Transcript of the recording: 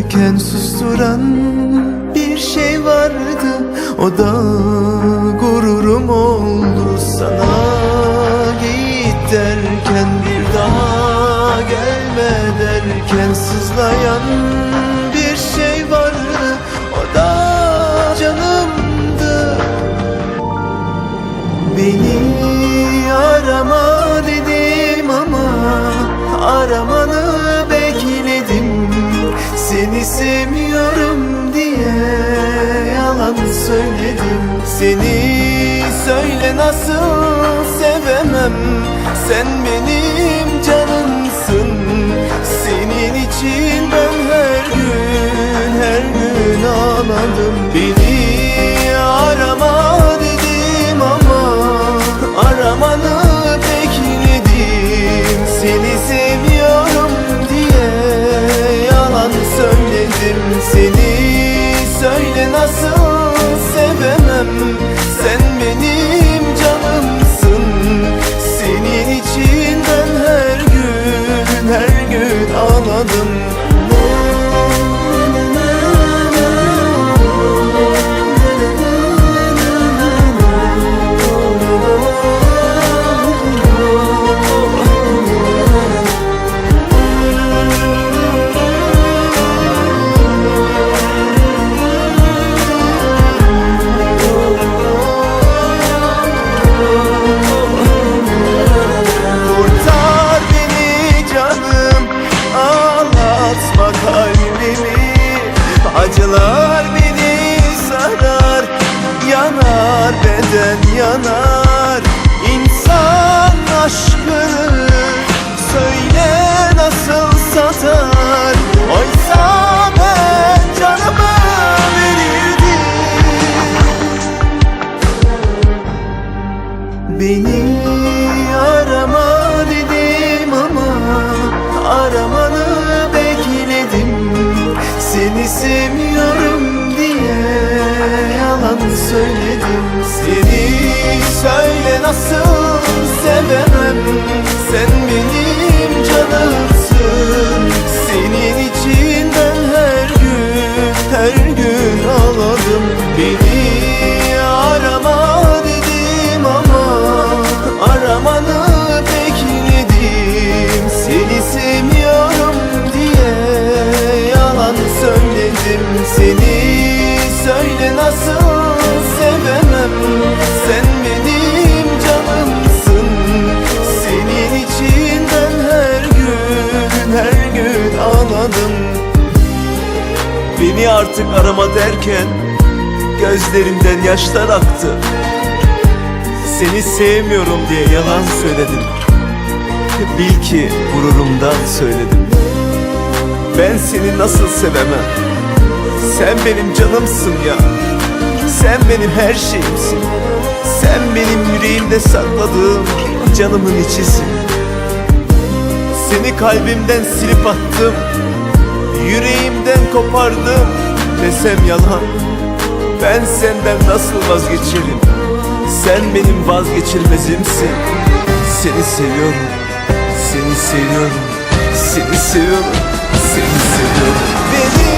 Ayrılırken susturan bir şey vardı. O da gururum oldu sana Git derken bir daha gelme derken Sızlayan Seni sevmiyorum diye yalan söyledim. Seni söyle nasıl sevemem? Sen benim canımsın. Senin için ben her gün her gün ağladım. Beni Yanar beden yanar. İnsan aşkını Söyle nasıl satar? Oysa Seni söyle nasıl sevemem arama derken Gözlerimden yaşlar aktı. Seni sevmiyorum diye yalan söyledim Bil ki gururumdan söyledim Ben seni nasıl sevemem? Sen benim canımsın ya. Sen benim her şeyimsin. Sen benim yüreğimde sakladığım canımın içisin. Seni kalbimden silip attım. Yüreğimden kopardım desem yalan. Ben senden nasıl vazgeçerim? Sen benim vazgeçilmezimsin. Seni seviyorum Seni seviyorum Seni seviyorum Seni seviyorum